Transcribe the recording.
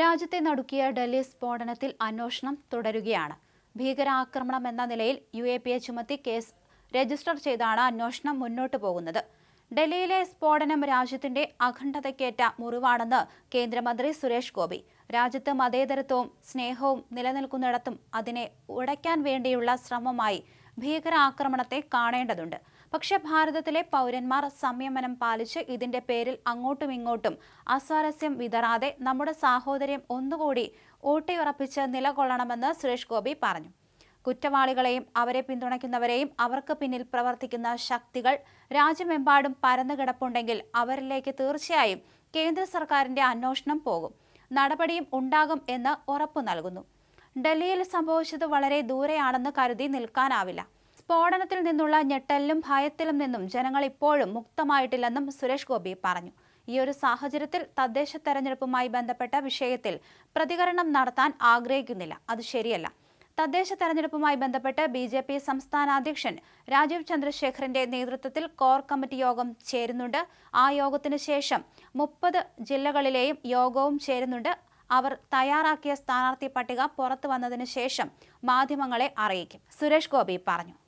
രാജ്യത്തെ നടുക്കിയ ഡൽഹി സ്ഫോടനത്തിൽ അന്വേഷണം തുടരുകയാണ്. ഭീകരാക്രമണം എന്ന നിലയിൽ യു എ പിയെ ചുമത്തി കേസ് രജിസ്റ്റർ ചെയ്താണ് അന്വേഷണം മുന്നോട്ട് പോകുന്നത്. ഡൽഹിയിലെ സ്ഫോടനം രാജ്യത്തിന്റെ അഖണ്ഡതയ്ക്കേറ്റ മുറിവാണെന്ന് കേന്ദ്രമന്ത്രി സുരേഷ് ഗോപി. രാജ്യത്ത് മതേതരത്വവും സ്നേഹവും നിലനിൽക്കുന്നിടത്തും അതിനെ ഉടയ്ക്കാൻ വേണ്ടിയുള്ള ശ്രമമായി ഭീകരാക്രമണത്തെ കാണേണ്ടതുണ്ട്. പക്ഷെ ഭാരതത്തിലെ പൗരന്മാർ സംയമനം പാലിച്ച് ഇതിന്റെ പേരിൽ അങ്ങോട്ടും ഇങ്ങോട്ടും അസ്വാരസ്യം വിതറാതെ നമ്മുടെ സാഹോദര്യം ഒന്നുകൂടി ഊട്ടിയുറപ്പിച്ച് നിലകൊള്ളണമെന്ന് സുരേഷ് ഗോപി പറഞ്ഞു. കുറ്റവാളികളെയും അവരെ പിന്തുണയ്ക്കുന്നവരെയും അവർക്ക് പിന്നിൽ പ്രവർത്തിക്കുന്ന ശക്തികൾ രാജ്യമെമ്പാടും പരന്നു കിടപ്പുണ്ടെങ്കിൽ അവരിലേക്ക് തീർച്ചയായും കേന്ദ്ര സർക്കാരിന്റെ അന്വേഷണം പോകും. നടപടിയും ഉണ്ടാകും എന്ന് ഉറപ്പു നൽകുന്നു. ഡൽഹിയിൽ സംഭവിച്ചത് വളരെ ദൂരെയാണെന്ന് കരുതി നിൽക്കാനാവില്ല. സ്ഫോടനത്തിൽ നിന്നുള്ള ഞെട്ടലിലും ഭയത്തിലും നിന്നും ജനങ്ങൾ ഇപ്പോഴും മുക്തമായിട്ടില്ലെന്നും സുരേഷ് ഗോപി പറഞ്ഞു. ഈ ഒരു സാഹചര്യത്തിൽ തദ്ദേശ തെരഞ്ഞെടുപ്പുമായി ബന്ധപ്പെട്ട വിഷയത്തിൽ പ്രതികരണം നടത്താൻ ആഗ്രഹിക്കുന്നില്ല. അത് ശരിയല്ല. തദ്ദേശ തെരഞ്ഞെടുപ്പുമായി ബന്ധപ്പെട്ട് ബി ജെ പി സംസ്ഥാന അധ്യക്ഷൻ രാജീവ് ചന്ദ്രശേഖറിന്റെ നേതൃത്വത്തിൽ കോർ കമ്മിറ്റി യോഗം ചേരുന്നുണ്ട്. ആ യോഗത്തിന് ശേഷം മുപ്പത് ജില്ലകളിലെയും യോഗവും ചേരുന്നുണ്ട്. അവർ തയ്യാറാക്കിയ സ്ഥാനാർത്ഥി പട്ടിക പുറത്തു വന്നതിന് ശേഷം മാധ്യമങ്ങളെ അറിയിക്കും. സുരേഷ് ഗോപി പറഞ്ഞു.